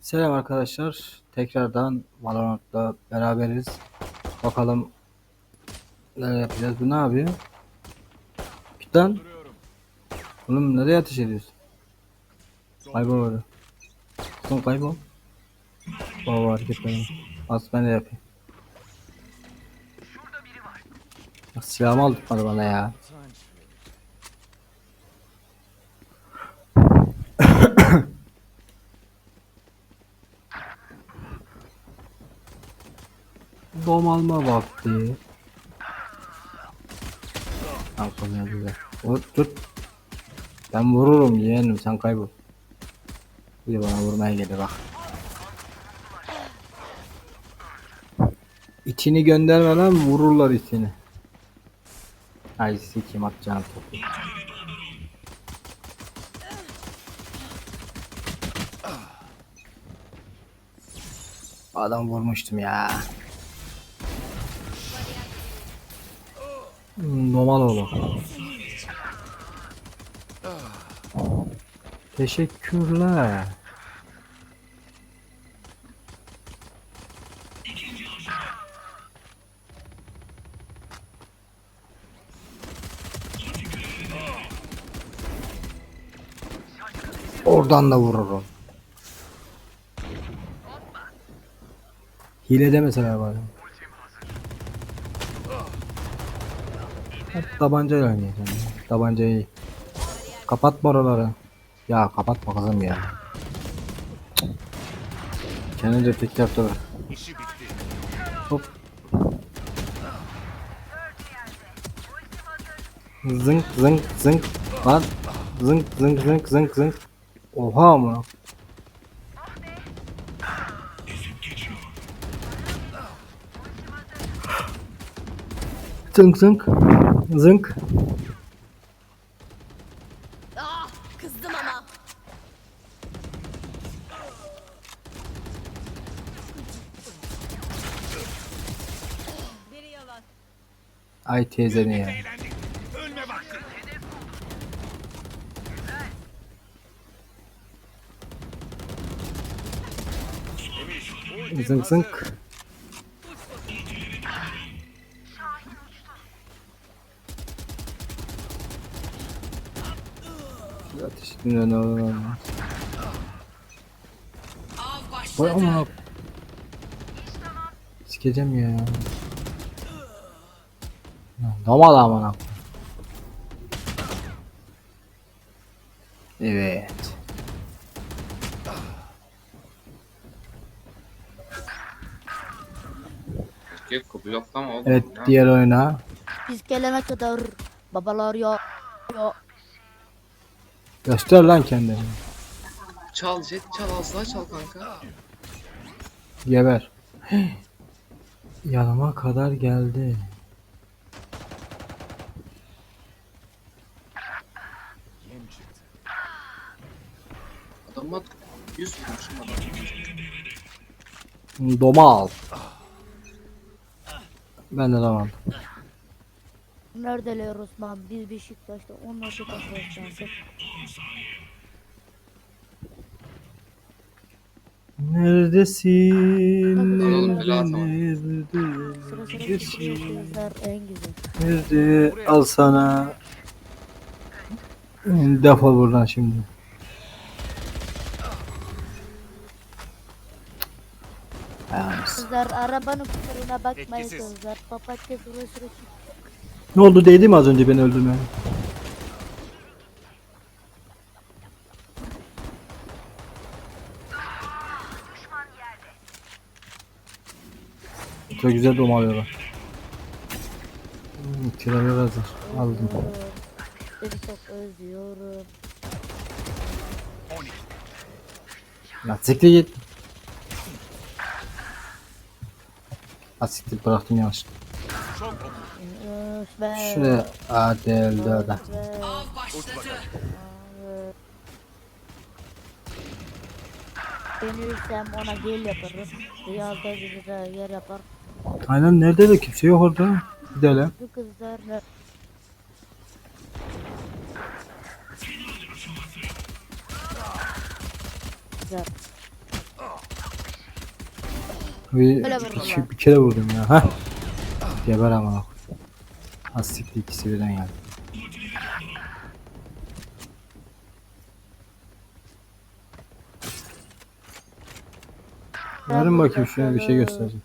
Selam arkadaşlar. Tekrardan Valorant'ta beraberiz. Bakalım neler yapacağız. Bu ne yapıyor? Git. Oğlum nereye ateş ediyorsun? Kaybol. Son kaybol. Baba hareketlerim. Az ben de yapayım. Ya, silahımı aldırtmadı bana ya. Alma vakti. Tamam konuya güzel. Tut. Ben vururum yeğenim sen kaybol. Bir bana vurmaya gelir bak. İçini göndermeden vururlar içini. Ay sikim atacağım topu. Adam vurmuştum ya. Normal oğlum. Teşekkürler. Oradan da vururum. Hile demeseler bari. Hep tabancayla oynayacağım. ya. Tabancayı. Kapatma oraları. Ya kapatma kızım ya. Kendince tek yaptı. Hop. Zınk zınk zınk. Lan. Zınk zınk zınk zınk zınk. Oha mı? Zınk zınk. Zınk. Ah kızdım ama. Ay teyze ne ya? Zınk zınk. Ettiğinden alalım. Vay ama. Sikeceğim ya. Normal amına. Evet. Gekko bloklama oğlum Evet ya. diğer oyuna. Biz gelene kadar babalar ya ya Göster lan kendini. Çal jet çal asla çal kanka. Geber. Yanıma kadar geldi. Adama 100 vurmuşum adam. Doma al. Ben de tamam. Neredeler Osman? Biz Beşiktaş'ta onlar Beşiktaş'ta. Neredesin? Sıra Neredesin? güzel. Nerede? Al sana. Defol buradan şimdi. Kızlar arabanın kusuruna bakmayın kızlar. Papatya sıra sıra çık. Ne oldu değdi mi az önce beni öldürmeye? Çok güzel domalıyorlar. Hmm, Tiraver hazır. Aldım. Çok özlüyorum. Ya siktir git. Ha siktir bıraktım yanlış. Şuraya hadi öldü. Ve- Dönürsem ona gel yaparım. Riyazda bizi de yer yapar. Aynen nerede de kimse yok orada. Gidelim. Bu kızlar? Güzel. Bir, vururlar. bir kere vurdum ya. Ha. Geber ama. Az siktir ikisi birden geldi. Verin bakayım şuna bir şey göstereceğim.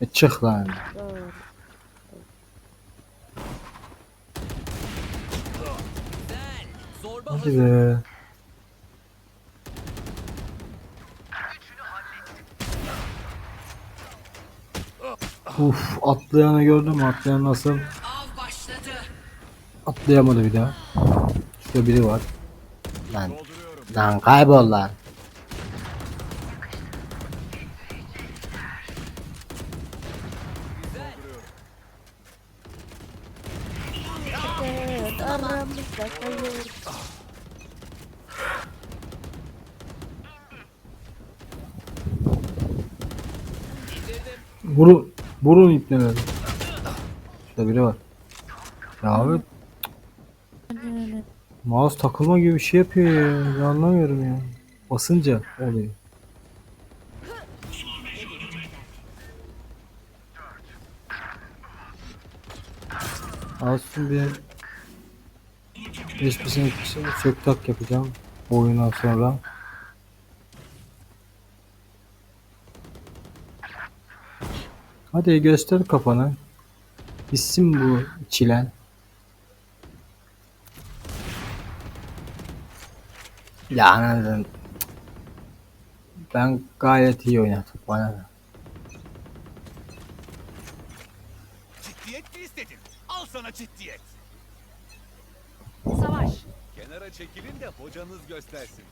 E çık lan. Hadi be. Uf atlayanı gördün mü? Atlayan nasıl? Atlayamadı bir daha. Şurada biri var. Lan, lan kaybol lan. Vurun, vurun ipneleri. Şurada biri var. Ya abi mouse takılma gibi bir şey yapıyor anlamıyorum ya. Basınca oluyor. Aslında bir hiçbirisini çök tak yapacağım oyundan sonra. Hadi göster kafanı. Bitsin bu çilen. Ya anladın. Ben gayet iyi oynadım. Bana ne? Ciddiyet mi istedin? Al sana ciddiyet. Savaş. Kenara çekilin de hocanız göstersin.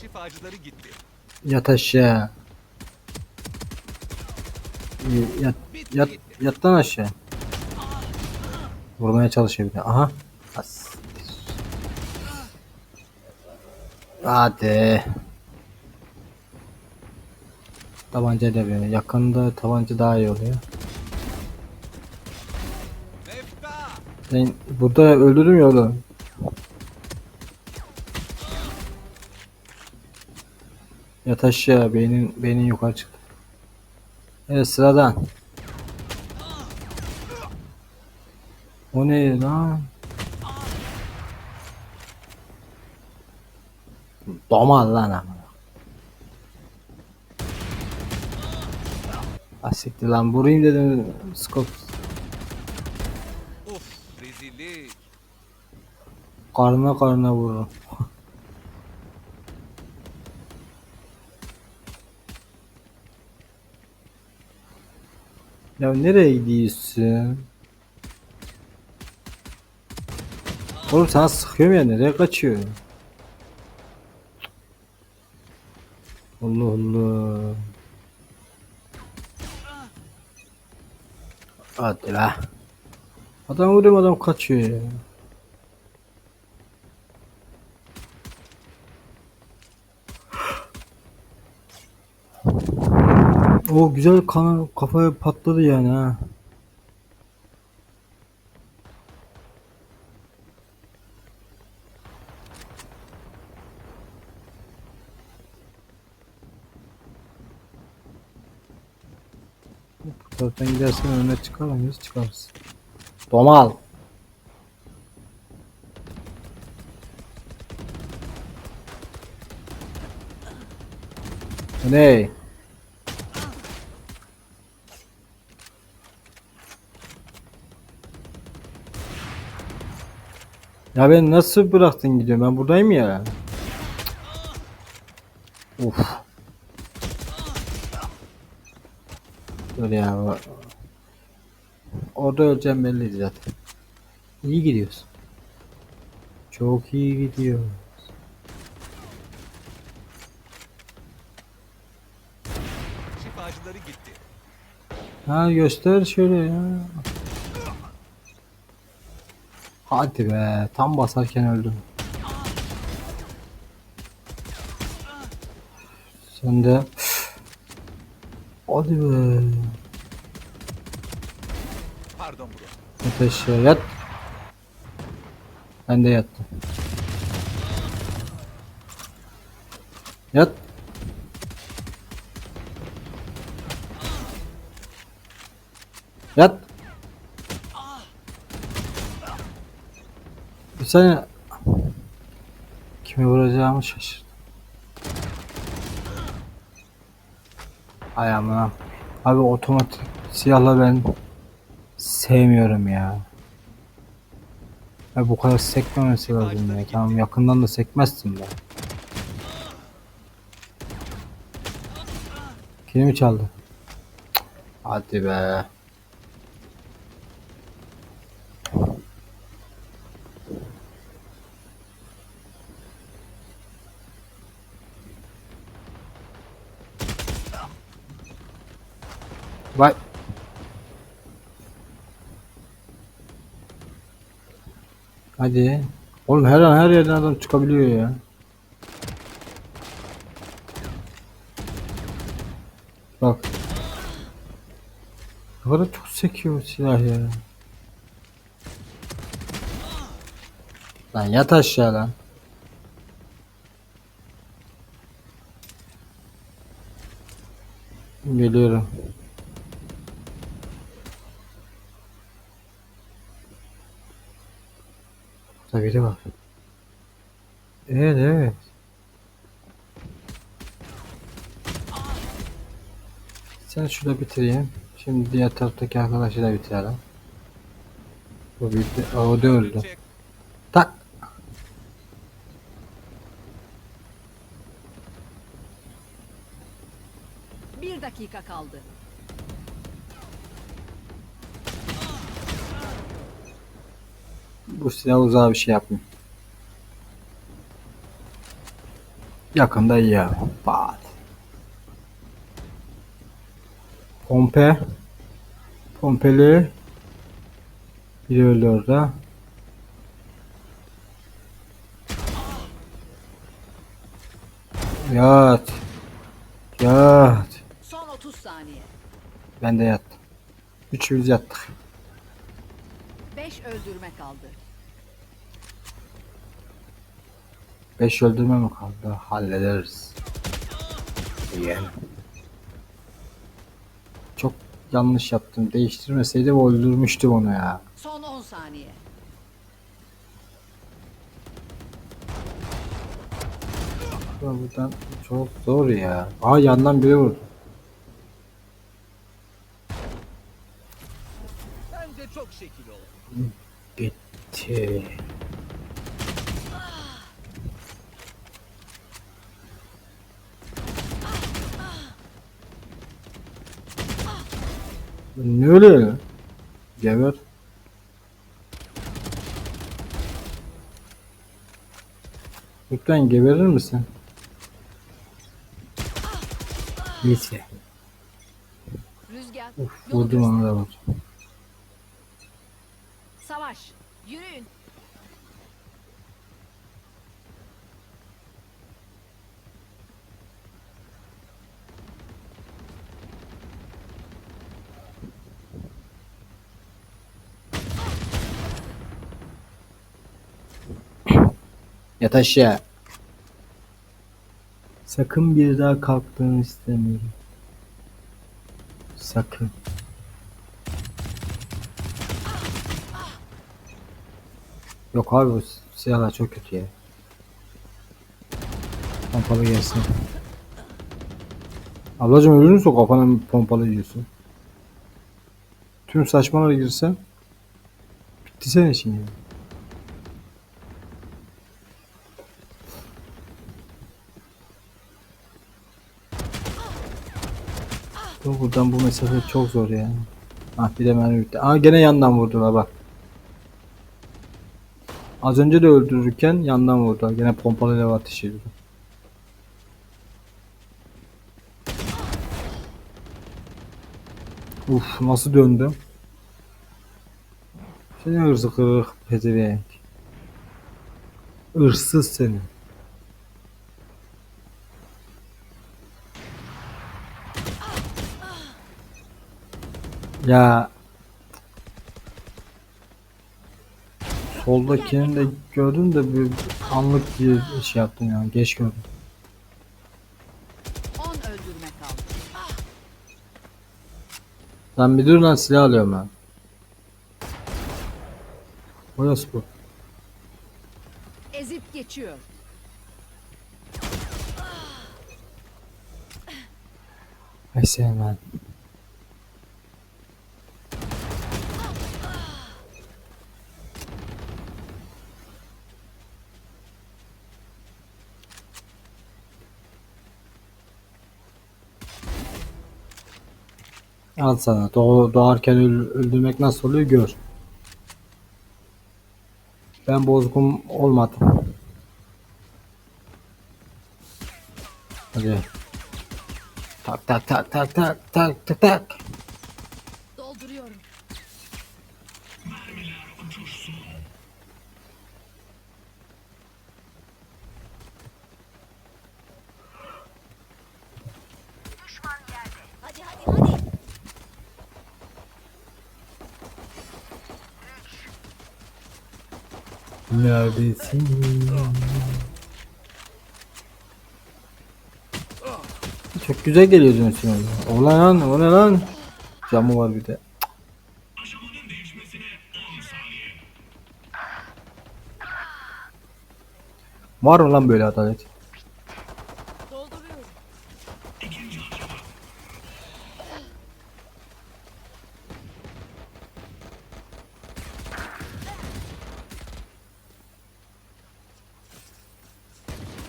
Şifacıları gitti. Yat aşağı. Yat, yat, yat lan aşağı. Vurmaya çalışıyor bir de. Aha. As. Hadi. Tabanca da böyle. Yakında tabanca daha iyi oluyor. Ben burada öldürdüm ya oğlum. Yat aşağı beynin beynin yukarı çıktı. Evet sıradan. O ne lan? Domal lan ama. Asiktir lan vurayım dedim skop Uf rezillik. karnına karnına vururum. Ya nereye gidiyorsun? Oğlum sana sıkıyorum ya nereye kaçıyor? Allah Allah. Hadi la. Adam vuruyorum adam kaçıyor ya. O güzel kana kafaya patladı yani ha. Taraftan gidersen önüne çıkar mıyız? Çıkarız. Domal. Ne? Ya ben nasıl bıraktın gidiyorum? Ben buradayım ya. Uf. Dur ya. Orada öleceğim belliydi zaten. İyi gidiyorsun. Çok iyi gidiyor. Ha göster şöyle ya. Hadi be. Tam basarken öldüm. Sen de. Hadi be. Pardon bro. Aşağı yat. Ben de yattım. Yat. Yat. Bir saniye. Kime vuracağımı şaşırdım. Ayağımına. Abi otomatik silahla ben sevmiyorum ya. Ya bu kadar sekmemesi lazım ya. Tamam yakından da sekmezsin be. Kimi çaldı? Hadi be. Vay. Hadi. Oğlum her an her yerden adam çıkabiliyor ya. Bak. Ne kadar çok sekiyor silah ya. Lan yat aşağı lan. Geliyorum. Burada biri var. Evet evet. Sen şurada bitireyim. Şimdi diğer taraftaki arkadaşı da bitirelim. Bu bitti. O da öldü. Tak. Bir dakika kaldı. Bu silah uzağa bir şey yapmıyor. Yakında iyi ya. Pat. Pompe. Pompeli. Biri öldü orada. Yat. Yat. Son 30 saniye. Ben de yattım. Üçümüz yattık. 5 öldürme kaldı. Beş öldürme mi kaldı? Hallederiz. Yiyelim. Çok yanlış yaptım. Değiştirmeseydim öldürmüştüm onu ya. Son 10 saniye. Buradan çok zor ya. Aa yandan biri vurdu. Bence çok şekil oldu. Bitti. Ne ya? Geber. Lütfen geberir misin? Neyse. Rüzgar. Uf, vurdum onu da vurdum. Savaş. Yürüyün. Yat aşağı. Sakın bir daha kalktığını istemiyorum. Sakın. Yok abi bu silahlar çok kötü ya. Pompalı gelsin. Ablacım ölür müsün kafana pompalı yiyorsun? Tüm saçmalara girsen bitti senin için ya. Dur buradan bu mesafe çok zor ya. Ah bir de mermi bitti. Aa gene yandan vurdular bak. Az önce de öldürürken yandan vurdular. Gene pompalı leva ateş ediyordu. Uf nasıl döndüm. Seni hırzı kırık pezevenk. Hırsız seni. Ya soldakini de gördüm de bir anlık bir şey yaptım yani geç gördüm. 10 bir dur lan silah alıyorum ben. Burası bu. Ezip geçiyor. Ay sen ben. Al sana. Doğ doğarken öl- öldürmek nasıl oluyor gör. Ben bozgun olmadım. Hadi. Tak tak tak tak tak tak tak tak. Neredesin? Çok güzel geliyor şimdi. O ne lan? O ne lan? Camı var bir de. Var mı lan böyle adalet? Dolduruyorum.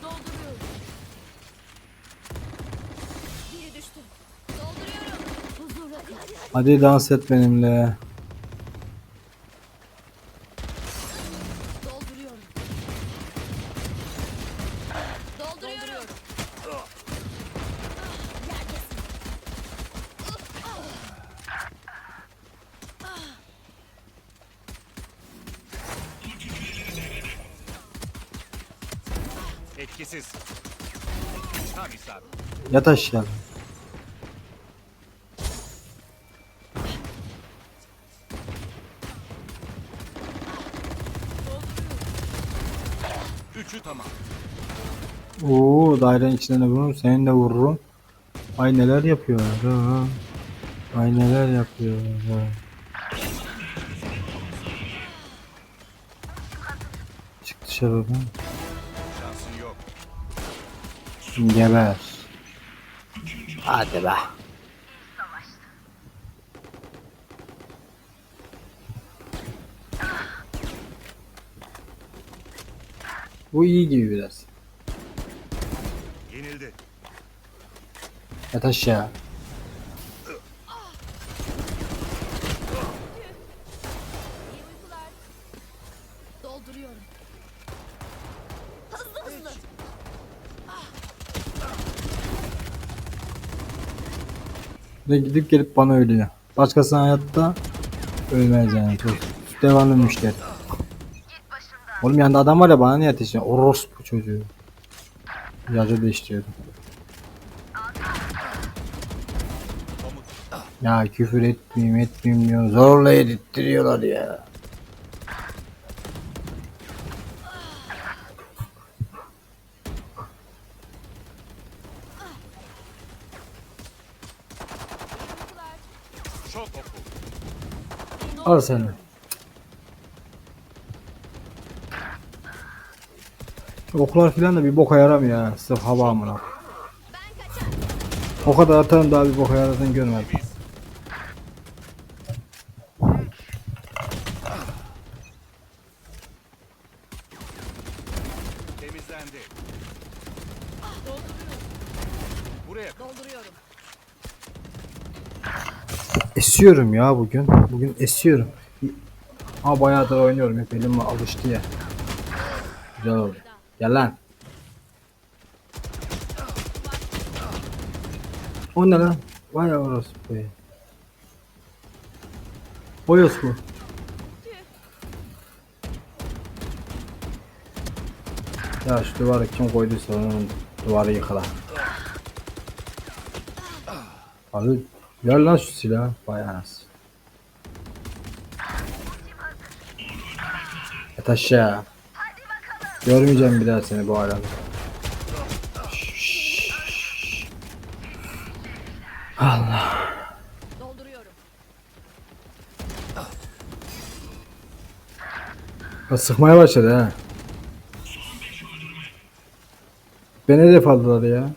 Dolduruyorum. Biri düştü. Dolduruyorum. Huzur hadi dans et benimle. Dolduruyorum. Dolduruyorum. Neredesin? Etkisiz. Tam isabet. Yat aşağı. Dairenin içinden de vururum. Seni de vururum. Ay neler yapıyor. Ha. Ay neler yapıyor. Ha. Çık dışarı oradan. Geber. Hadi be. Bu iyi gibi biraz. Yenildi. Yat aşağı. Dolduruyorum. Hızlı hızlı. Ve gidip gelip bana ölüyor. Başkası hayatta ölmez yani. Çok devamlı müşteri. Oğlum yanında adam var ya bana niye ateş ediyor? Orospu çocuğu. Yazı değiştiriyordum. Ya küfür etmeyeyim etmeyeyim diyor. Zorla edittiriyorlar ya. Al seni. Oklar filan da bir boka yaramıyor ha. Sırf hava amına. O kadar atarım daha bir boka yaradığını görmedim. Biz. Temizlendi. Buraya Dolduruyorum. Esiyorum ya bugün. Bugün esiyorum. Ha bayağıdır oynuyorum. Hep elim alıştı ya. Güzel oldu. Gel lan. O ne lan? Vay orospu. ya. Boyos bu. Ya şu duvarı kim koyduysa onun duvarı yıkıla. Abi ver lan şu silahı. Vay anasını. Yat aşağı. Görmeyeceğim bir daha seni bu alemde. Allah. Dolduruyorum. Ha, sıkmaya başladı ha. Beni hedef aldılar ya.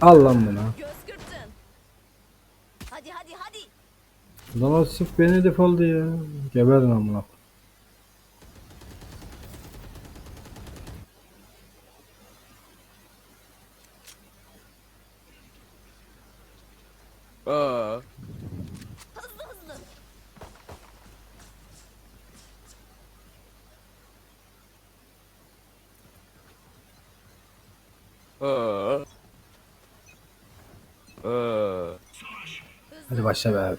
Al lan bunu. Göz kırptın. Hadi hadi hadi. Lan o sırf beni hedef aldı ya. Geberin amına. Aa. Hızlı hızlı. Aa. Aa. Hadi başla be abi.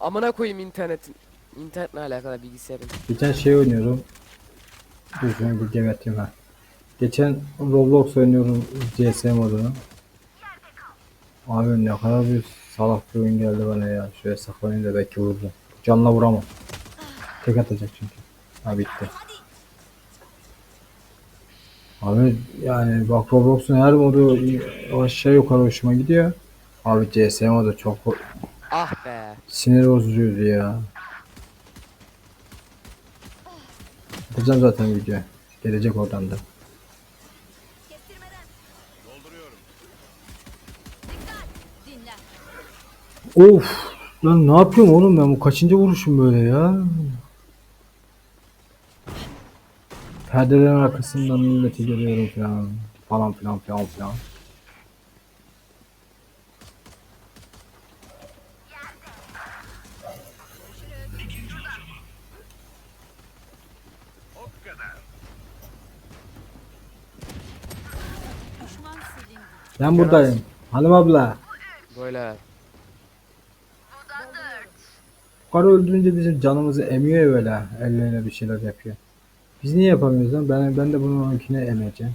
Amına koyayım internetin. İnternetle alakalı bilgisayarın. Geçen şey oynuyorum. Şunu bir geberteyim ha. Geçen Roblox oynuyorum CS modunu. Abi ne kadar bir salak bir oyun geldi bana ya. Şöyle saklanayım da belki vururum. Canla vuramam. Tek atacak çünkü. Ha bitti. Abi yani bak Roblox'un her modu aşağı yukarı hoşuma gidiyor. Abi CS modu çok Ah be. sinir bozucuydu ya. Atacağım zaten video. Gelecek oradan da. Kestirmeden. Dolduruyorum. Dikkat. Dinle. Of! Lan ne yapıyorum oğlum ben bu kaçıncı vuruşum böyle ya? Perdelerin arkasından milleti görüyorum falan falan filan filan filan. Ben buradayım. Hanım abla. Böyle. Karı öldürünce bizim canımızı emiyor böyle. Ellerine bir şeyler yapıyor. Biz niye yapamıyoruz lan? Ben, ben de bunun onkine emeceğim.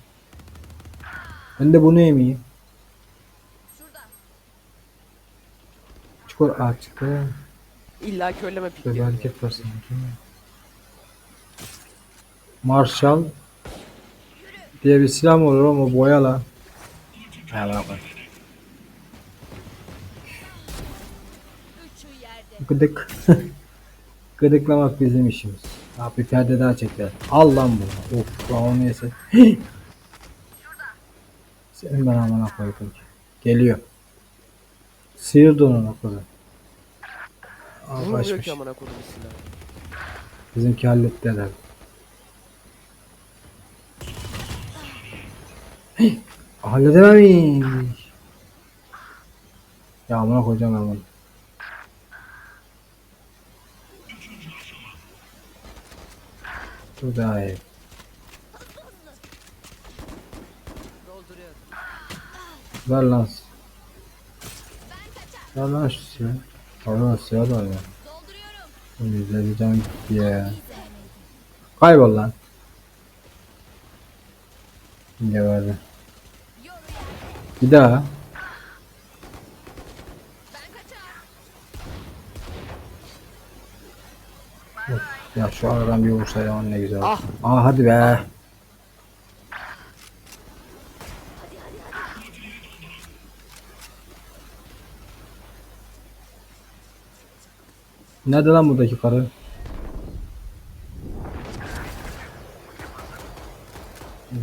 Ben de bunu. Şurada. Çukur çıktı. İlla körleme Böyle bir hareket var sanki. Marshall diye bir silah mı olur ama boya. Üçü yerde. Gıdık. Gıdıklamak bizim işimiz. Abi bir perde daha çekler. Al lan bunu. Of lan onu yese. Senin ben amına koydum. Geliyor. Sıyırdı kızı. Aa Vurmuyor kaçmış. Bizimki halletti herhalde. Halledememiş. Ya amına koyacağım ben bunu. Dur daha iyi. Ver lan. Ver lan şu silahı. Allah silah da var ya. Dolduruyorum. İzleyeceğim gitti ya. Kaybol lan. Geberdi. Bir daha. Ben kaçar. Ya şu aradan bir vursa ya ne güzel. Ah. Aa hadi be. Nerede lan buradaki karı?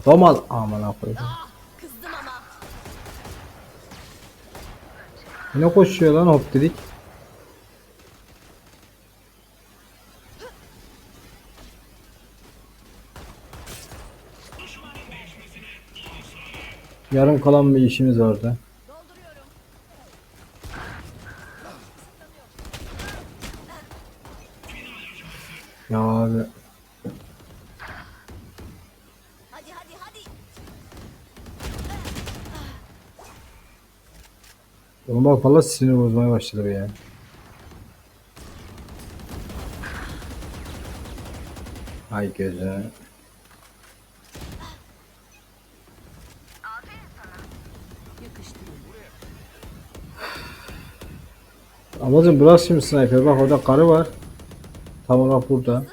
Domal aman koydum. Ah kızdım ama. Ne koşuyor lan hop dedik. Yarım kalan bir işimiz vardı. Ya abi Hadi hadi hadi. oğlum bak valla sinir bozmaya başladı ya. Ay gözü. Ablacım bırak şimdi sniper bak orada karı var. Tam olarak burada.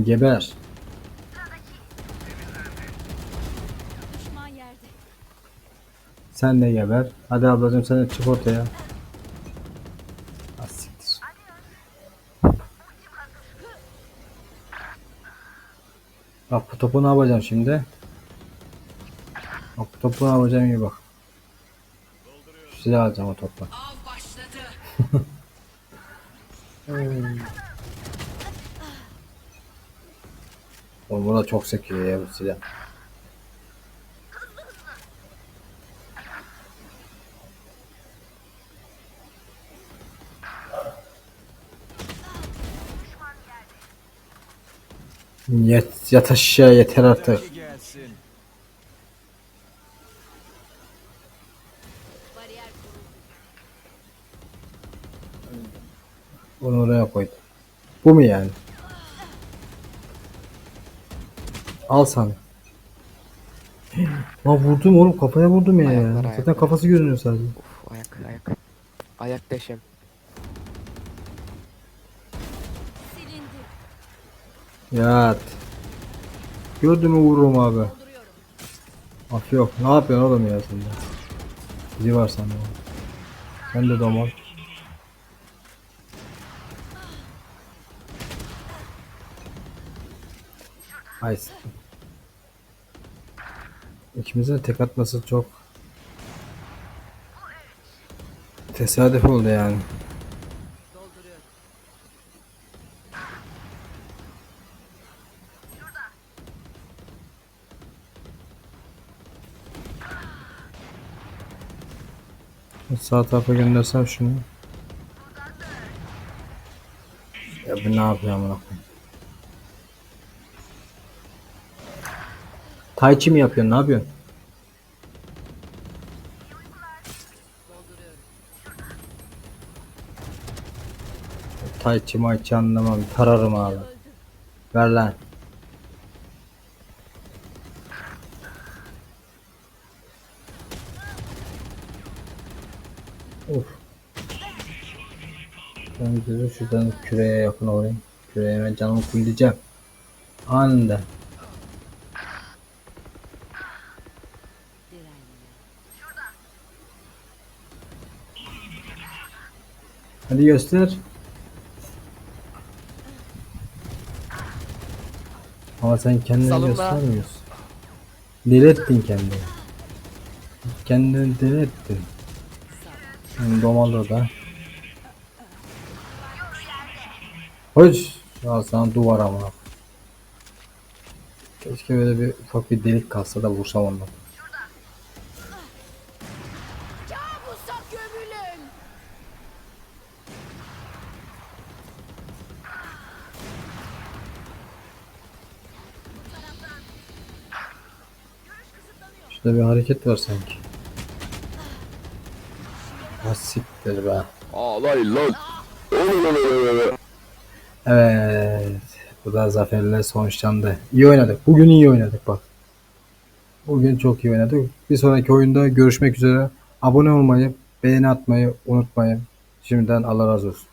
Geber. Sen de geber. Hadi ablacım sen de çık ortaya. Ah, siktir. Bak bu topu ne yapacağım şimdi? Bak bu topu ne yapacağım iyi bak. Şu silahı alacağım o topu. Oğlum bu da çok sekiyor ya bu silah. Yet, yat aşağı yeter artık. Bunu oraya koydum. Bu mu yani? Al sana. Lan vurdum oğlum kafaya vurdum ya. Ayaklar, Zaten ayaklar. kafası görünüyor sadece. Uf ayak ayak. Ayak deşem. Yat. Gördün mü vururum abi. Af yok. Ne yapıyorsun oğlum ya sen de? Bizi var sende. Sen de domal. S- İkimizin tek atması çok tesadüf oldu yani. Sağ tarafa göndersem şunu. Ya bu ne yapıyor amına koyayım? Tai Chi mi yapıyorsun? Ne yapıyorsun? Tai Chi chi anlamam. Tararım abi. Ver lan. Of. Ben gözü şuradan küreye yakın olayım. Küreye hemen canımı fulleyeceğim. Anında. Hadi göster. Ama sen kendini Salınma. göstermiyorsun. Deli ettin kendini. Kendini deli ettin. Yani domalı da. Hoş. Ya sana duvar ama. Keşke böyle bir ufak bir delik kalsa da vursam ondan. Şurada bir hareket var sanki. Ha siktir be. Ağlayın lan. Evet. Bu da zaferle sonuçlandı. İyi oynadık. Bugün iyi oynadık bak. Bugün çok iyi oynadık. Bir sonraki oyunda görüşmek üzere. Abone olmayı, beğeni atmayı unutmayın. Şimdiden Allah razı olsun.